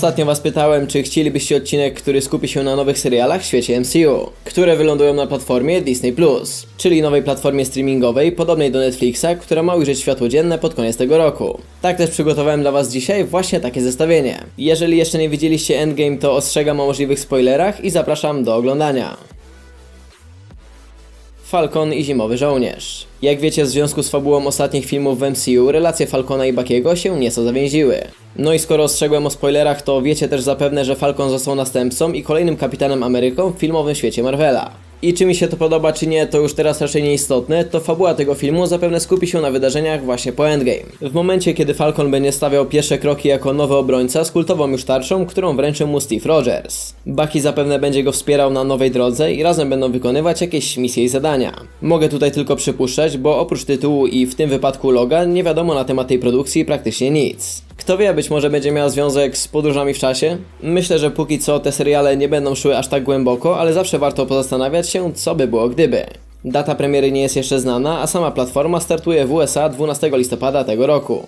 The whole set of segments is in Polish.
Ostatnio was pytałem, czy chcielibyście odcinek, który skupi się na nowych serialach w świecie MCU, które wylądują na platformie Disney+, czyli nowej platformie streamingowej podobnej do Netflixa, która ma ujrzeć światło dzienne pod koniec tego roku. Tak też przygotowałem dla was dzisiaj właśnie takie zestawienie. Jeżeli jeszcze nie widzieliście Endgame, to ostrzegam o możliwych spoilerach i zapraszam do oglądania. Falcon i Zimowy Żołnierz. Jak wiecie, w związku z fabułą ostatnich filmów w MCU, relacje Falcona i Buckiego się nieco zawięziły. No i skoro ostrzegłem o spoilerach, to wiecie też zapewne, że Falcon został następcą i kolejnym Kapitanem Ameryką w filmowym świecie Marvela. I czy mi się to podoba, czy nie, to już teraz raczej nieistotne, to fabuła tego filmu zapewne skupi się na wydarzeniach właśnie po Endgame. W momencie, kiedy Falcon będzie stawiał pierwsze kroki jako nowy obrońca z kultową już tarczą, którą wręczy mu Steve Rogers. Bucky zapewne będzie go wspierał na nowej drodze i razem będą wykonywać jakieś misje i zadania. Mogę tutaj tylko przypuszczać, bo oprócz tytułu i w tym wypadku loga, nie wiadomo na temat tej produkcji praktycznie nic. Kto wie, być może będzie miała związek z podróżami w czasie? Myślę, że póki co te seriale nie będą szły aż tak głęboko, ale zawsze warto pozastanawiać się, co by było gdyby. Data premiery nie jest jeszcze znana, a sama platforma startuje w USA 12 listopada tego roku.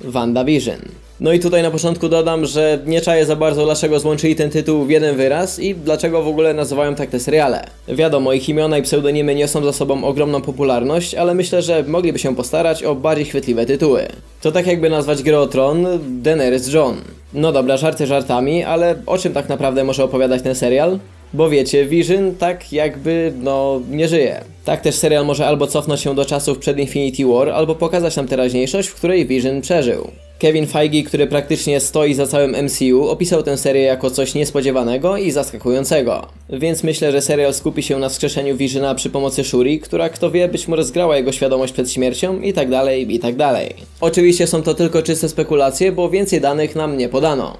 WandaVision. No i tutaj na początku dodam, że nie czaję za bardzo dlaczego złączyli ten tytuł w jeden wyraz i dlaczego w ogóle nazywają tak te seriale. Wiadomo, ich imiona i pseudonimy niosą za sobą ogromną popularność, ale myślę, że mogliby się postarać o bardziej chwytliwe tytuły. To tak jakby nazwać grę o tron Daenerys John. No dobra, żarty żartami, ale o czym tak naprawdę może opowiadać ten serial? Bo wiecie, Vision tak jakby, no, nie żyje. Tak też serial może albo cofnąć się do czasów przed Infinity War, albo pokazać nam teraźniejszość, w której Vision przeżył. Kevin Feige, który praktycznie stoi za całym MCU, opisał tę serię jako coś niespodziewanego i zaskakującego. Więc myślę, że serial skupi się na wskrzeszeniu Visiona przy pomocy Shuri, która kto wie, być może zgrała jego świadomość przed śmiercią i tak dalej, i tak dalej. Oczywiście są to tylko czyste spekulacje, bo więcej danych nam nie podano.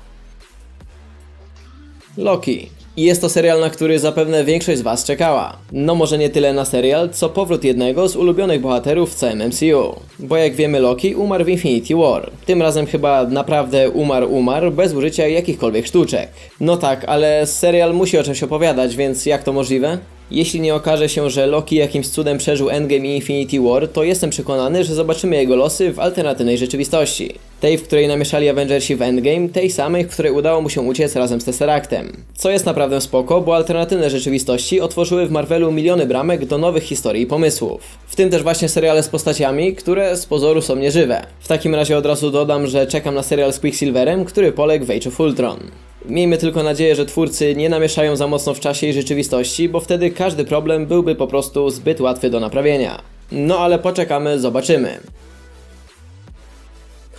Loki. I jest to serial, na który zapewne większość z Was czekała. No może nie tyle na serial, co powrót jednego z ulubionych bohaterów w całym MCU. Bo jak wiemy Loki umarł w Infinity War. Tym razem chyba naprawdę umarł umarł, bez użycia jakichkolwiek sztuczek. No tak, ale serial musi o czymś opowiadać, więc jak to możliwe? Jeśli nie okaże się, że Loki jakimś cudem przeżył Endgame i Infinity War, to jestem przekonany, że zobaczymy jego losy w alternatywnej rzeczywistości. Tej, w której namieszali Avengersi w Endgame, tej samej, w której udało mu się uciec razem z Tesseractem. Co jest naprawdę spoko, bo alternatywne rzeczywistości otworzyły w Marvelu miliony bramek do nowych historii i pomysłów. W tym też właśnie seriale z postaciami, które z pozoru są nieżywe. W takim razie od razu dodam, że czekam na serial z Quicksilverem, który poległ w Age of Ultron. Miejmy tylko nadzieję, że twórcy nie namieszają za mocno w czasie i rzeczywistości, bo wtedy każdy problem byłby po prostu zbyt łatwy do naprawienia. No ale poczekamy, zobaczymy.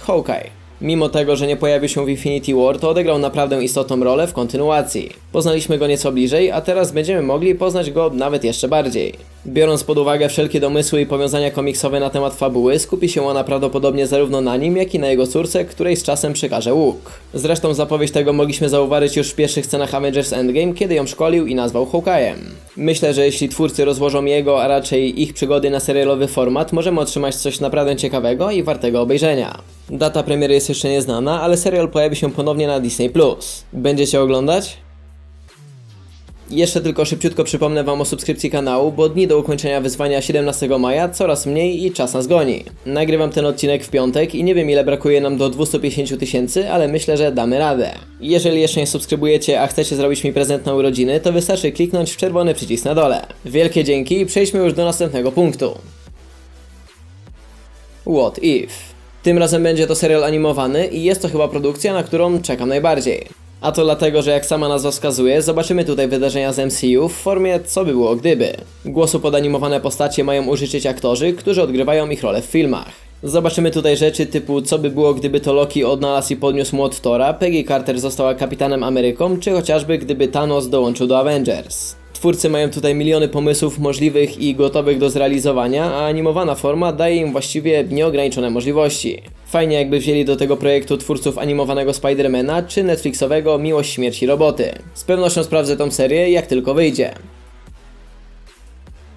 Hawkeye. Mimo tego, że nie pojawił się w Infinity War, to odegrał naprawdę istotną rolę w kontynuacji. Poznaliśmy go nieco bliżej, a teraz będziemy mogli poznać go nawet jeszcze bardziej. Biorąc pod uwagę wszelkie domysły i powiązania komiksowe na temat fabuły, skupi się ona prawdopodobnie zarówno na nim, jak i na jego córce, której z czasem przekaże łuk. Zresztą zapowiedź tego mogliśmy zauważyć już w pierwszych scenach Avengers Endgame, kiedy ją szkolił i nazwał Hawkeye'em. Myślę, że jeśli twórcy rozłożą jego, a raczej ich przygody na serialowy format, możemy otrzymać coś naprawdę ciekawego i wartego obejrzenia. Data premiery jest jeszcze nieznana, ale serial pojawi się ponownie na Disney+. Będziecie oglądać? Jeszcze tylko szybciutko przypomnę Wam o subskrypcji kanału, bo dni do ukończenia wyzwania 17 maja coraz mniej i czas nas goni. Nagrywam ten odcinek w piątek i nie wiem ile brakuje nam do 250 tysięcy, ale myślę, że damy radę. Jeżeli jeszcze nie subskrybujecie, a chcecie zrobić mi prezent na urodziny, to wystarczy kliknąć w czerwony przycisk na dole. Wielkie dzięki i przejdźmy już do następnego punktu. What If? Tym razem będzie to serial animowany i jest to chyba produkcja, na którą czekam najbardziej. A to dlatego, że jak sama nazwa wskazuje, zobaczymy tutaj wydarzenia z MCU w formie co by było gdyby. Głosu pod animowane postacie mają użyczyć aktorzy, którzy odgrywają ich rolę w filmach. Zobaczymy tutaj rzeczy typu co by było gdyby to Loki odnalazł i podniósł młot Thora, Peggy Carter została kapitanem Ameryką, czy chociażby gdyby Thanos dołączył do Avengers. Twórcy mają tutaj miliony pomysłów możliwych i gotowych do zrealizowania, a animowana forma daje im właściwie nieograniczone możliwości. Fajnie jakby wzięli do tego projektu twórców animowanego Spidermana czy Netflixowego Miłość Śmierci Roboty. Z pewnością sprawdzę tą serię jak tylko wyjdzie.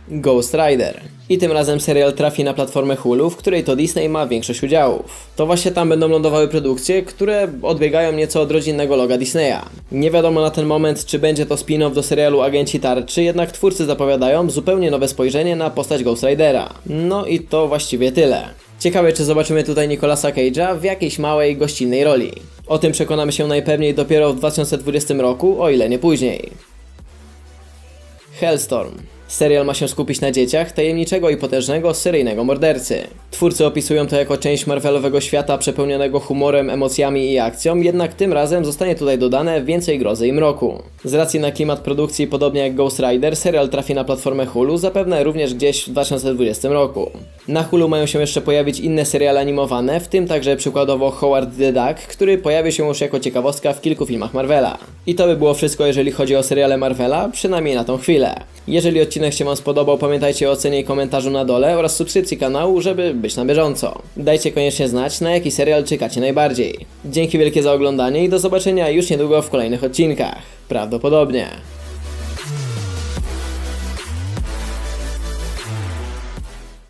Ghost Rider. I tym razem serial trafi na platformę Hulu, w której to Disney ma większość udziałów. To właśnie tam będą lądowały produkcje, które odbiegają nieco od rodzinnego loga Disneya. Nie wiadomo na ten moment, czy będzie to spin-off do serialu Agenci Tarczy, jednak twórcy zapowiadają zupełnie nowe spojrzenie na postać Ghost Ridera. No i to właściwie tyle. Ciekawe, czy zobaczymy tutaj Nicolasa Cage'a w jakiejś małej, gościnnej roli. O tym przekonamy się najpewniej dopiero w 2020 roku, o ile nie później. Hellstorm. Serial ma się skupić na dzieciach tajemniczego i potężnego seryjnego mordercy. Twórcy opisują to jako część Marvelowego świata przepełnionego humorem, emocjami i akcją, jednak tym razem zostanie tutaj dodane więcej grozy i mroku. Z racji na klimat produkcji, podobnie jak Ghost Rider, serial trafi na platformę Hulu, zapewne również gdzieś w 2020 roku. Na Hulu mają się jeszcze pojawić inne seriale animowane, w tym także przykładowo Howard the Duck, który pojawi się już jako ciekawostka w kilku filmach Marvela. I to by było wszystko, jeżeli chodzi o seriale Marvela, przynajmniej na tą chwilę. Jeżeli odcinek się Wam spodobał, pamiętajcie o ocenie i komentarzu na dole oraz subskrypcji kanału, żeby być na bieżąco. Dajcie koniecznie znać, na jaki serial czekacie najbardziej. Dzięki wielkie za oglądanie i do zobaczenia już niedługo w kolejnych odcinkach. Prawdopodobnie.